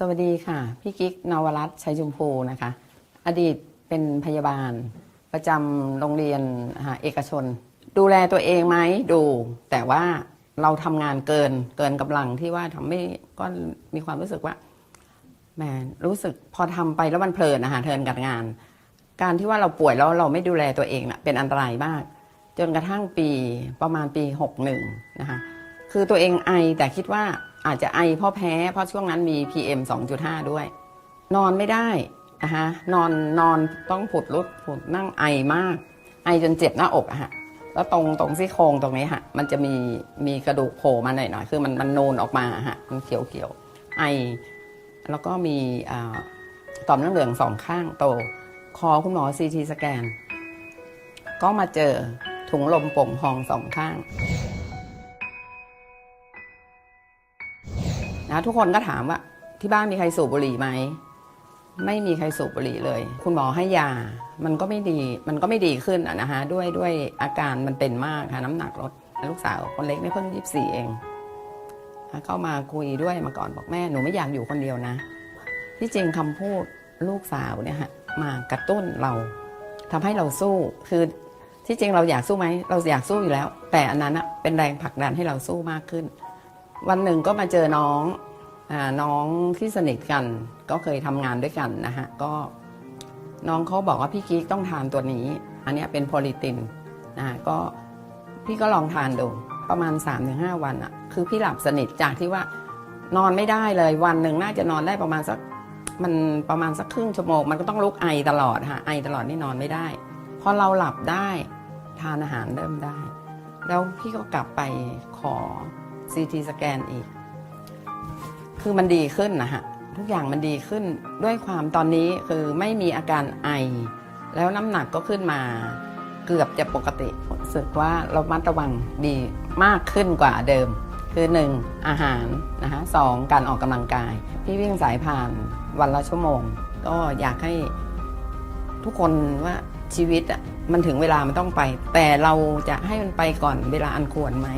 สวัสดีค่ะ พี่กิ๊กนวรัตน์ชัยชมพูนะคะ อดีตเป็นพยาบาล ประจำโรงเรียนเอกชน ดูแลตัวเองไหมดู แต่ว่าเราทำงานเกินเกินกำลังที่ว่าทำให้ก็มีความรู้สึกว่าแหมรู้สึกพอทำไปแล้วมันเพลินนะคะเทินกับงาน การที่ว่าเราป่วยแล้วเราไม่ดูแลตัวเองน่ะเป็นอันตรายมาก จนกระทั่งปีประมาณปี 61 นะคะ คือตัวเองไอแต่คิดว่า อาจจะไอเพราะแพ้ เพราะช่วงนั้นมี PM 2.5 ด้วย นอนไม่ได้นะคะนอนนอนต้องผุดรุดผุดนั่งไอมาก ไอจนเจ็บหน้าอกอะฮะแล้วตรงตรงซี่โครงตรงนี้ฮะมันจะมีมีกระดูกโผล่มาหน่อยหน่อยๆคือมันมันนูนออกมาฮะมันเขียวเขียวๆไอ แล้วก็มีต่อมน้ำเหลืองสองข้างโต คอคุณหมอซีทีสแกน ก็มาเจอถุงลมโป่งพองสองข้าง นะทุกคนก็ถามว่าที่บ้านมีใครสูบบุหรี่ไหมไม่มีใครสูบบุหรี่เลย คุณหมอให้ยา มันก็ไม่ดี มันก็ไม่ดีขึ้นอะนะคะด้วยด้วยอาการมันเป็นมากค่ะ น้ำหนักลด ลูกสาวคนเล็กนี่เพิ่งยี่สี่เอง เข้ามาคุยด้วยมาก่อนบอกแม่ หนูไม่อยากอยู่คนเดียวนะ ที่จริงคำพูดลูกสาวเนี่ยฮะ มากระตุ้นเราทำให้เราสู้ คือที่จริงเราอยากสู้ไหม เราอยากสู้อยู่แล้ว แต่อันนั้นเป็นแรงผลักดันให้เราสู้มากขึ้น วันหนึ่งก็มาเจอน้องอาน้องที่สนิทกัน ก็เคยทำงานด้วยกันนะฮะก็น้องเขาบอกว่าพี่กิ๊กต้องทานตัวนี้ อันนี้เป็นโพลิตินนะะก็พี่ก็ลองทานดูประมาณ 3-5 วันอะคือพี่หลับสนิทจากที่ว่านอนไม่ได้เลยวันหนึ่งน่าจะนอนได้ประมาณสักมันประมาณสักครึ่งชั่วโมงมันก็ต้องลุกไอตลอดฮะไอตลอดนี่นอนไม่ได้พอเราหลับได้ทานอาหารเริ่มได้ แล้วพี่ก็กลับไปขอ ซีทีสแกนอีก คือมันดีขึ้นนะฮะ ทุกอย่างมันดีขึ้นด้วยความตอนนี้คือไม่มีอาการไอ แล้วน้ำหนักก็ขึ้นมาเกือบจะปกติรู้สึกว่าเรามัดระวังดีมากขึ้นกว่าเดิม คือหนึ่งอาหารนะคะสองการออกกำลังกาย พี่วิ่งสายผ่านวันละชั่วโมง ก็อยากให้ทุกคนว่าชีวิตอะมันถึงเวลามันต้องไป แต่เราจะให้มันไปก่อนเวลาอันควรไหม